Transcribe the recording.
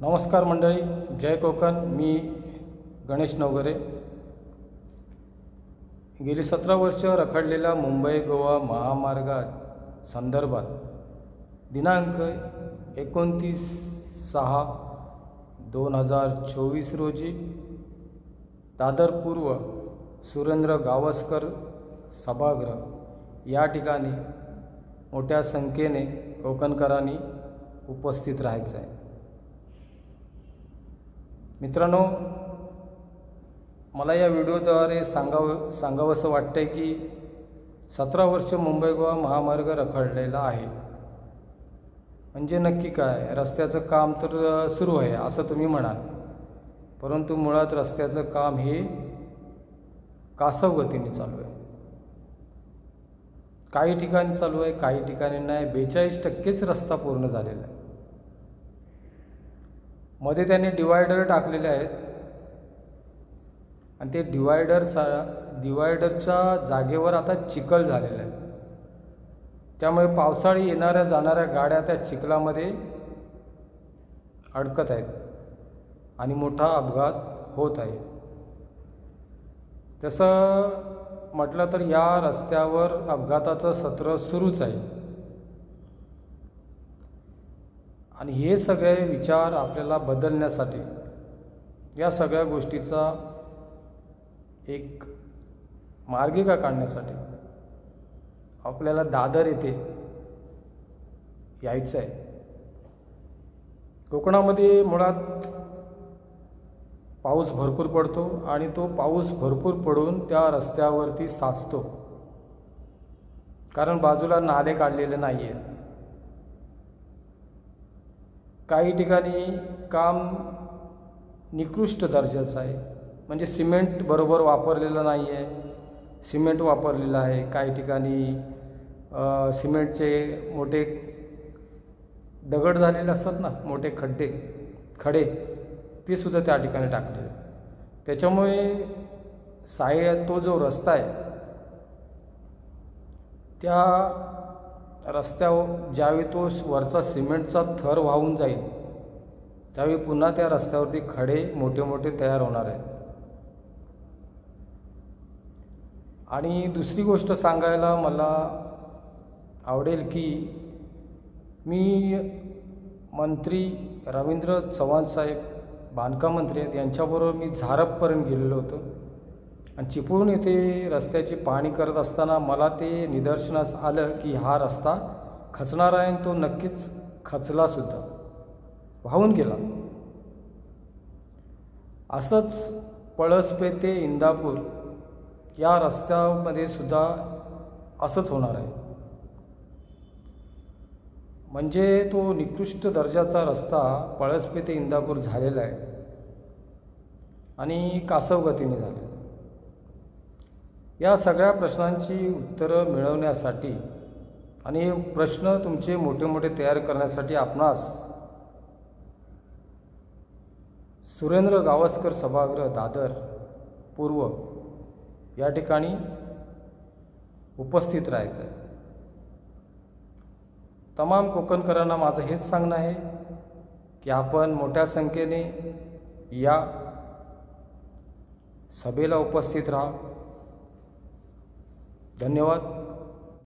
नमस्कार मंडळी जय कोकण. मी गणेश नवगरे. गेली सतरा वर्ष रखडलेल्या मुंबई गोवा महामार्गात संदर्भात दिनांक एकोणतीस सहा दोन हजार चोवीस रोजी दादर पूर्व सुरेंद्र गावस्कर सभागृह या ठिकाणी मोठ्या संख्येने कोकणकरांनी उपस्थित राहायचं आहे. मित्रांनो मला या व्हिडिओद्वारे सांगावं सांगावंसं वाटतं आहे की सतरा वर्ष मुंबई गोवा महामार्ग रखडलेला आहे. म्हणजे नक्की काय? रस्त्याचं काम तर सुरू आहे असं तुम्ही म्हणाल. परंतु मुळात रस्त्याचं काम हे कासव गतीने चालू आहे. काही ठिकाणी चालू आहे काही ठिकाणी नाही. बेचाळीस टक्केच रस्ता पूर्ण झालेला आहे. मध्ये त्यांनी डिवायडर टाकलेले आहेत. आणि ते डिवायडर सा डिवायडरच्या जागेवर आता चिखल झालेला आहे. त्यामुळे पावसाळी येणाऱ्या जाणाऱ्या गाड्या त्या चिखलामध्ये अडकत आहेत. आणि मोठा अपघात होत आहे. तसं म्हटलं तर या रस्त्यावर अपघाताचं सत्र सुरूच आहे. आणि हे सगळे विचार आपल्याला बदलण्यासाठी या सगळ्या गोष्टीचा एक मार्गिका काढण्यासाठी आपल्याला दादर येथे यायचं आहे. कोकणामध्ये मुळात पाऊस भरपूर पडतो आणि तो पाऊस भरपूर पडून त्या रस्त्यावरती साचतो. कारण बाजूला नाले काढलेले नाही आहेत काही ठिकाणी काम निकृष्ट दर्जाचं आहे. म्हणजे सिमेंट बरोबर वापरलेलं नाही आहे सिमेंट वापरलेलं आहे. काही ठिकाणी सिमेंटचे मोठे दगड झालेले असतात ना मोठे खड्डे खडे ते सुद्धा त्या ठिकाणी टाकले त्याच्यामुळे साय तो जो रस्ता आहे त्या रस्त्यावर ज्यावेळी तो वरचा सिमेंटचा थर वाहून जाईल त्यावेळी पुन्हा त्या रस्त्यावरती खडे मोठे मोठे तयार होणार आहेत. आणि दुसरी गोष्ट सांगायला मला आवडेल की मी मंत्री रवींद्र चव्हाण साहेब बांधकाम मंत्री आहेत यांच्याबरोबर मी झारपपर्यंत गेलेलो होतो. आणि चिपळूण येथे रस्त्याची पाहणी करत असताना मला ते निदर्शनास आलं की हा रस्ता खचणार आहे आणि तो नक्कीच खचलासुद्धा वाहून गेला. असंच पळसपे ते इंदापूर या रस्त्यामध्ये सुद्धा असंच होणार आहे. म्हणजे तो निकृष्ट दर्जाचा रस्ता पळसपे ते इंदापूर झालेला आहे. आणि कासव गतीने आहे. या सगळ्या प्रश्नांची उत्तरं मिळवण्यासाठी आणि प्रश्न तुमचे मोठे मोठे तयार करण्यासाठी आपणास सुरेंद्र गावस्कर सभागृह दादर पूर्व या ठिकाणी उपस्थित राहायचं आहे. तमाम कोकणकरांना माझं हेच सांगणं आहे की आपण मोठ्या संख्येने या सभेला उपस्थित राहा. धन्यवाद.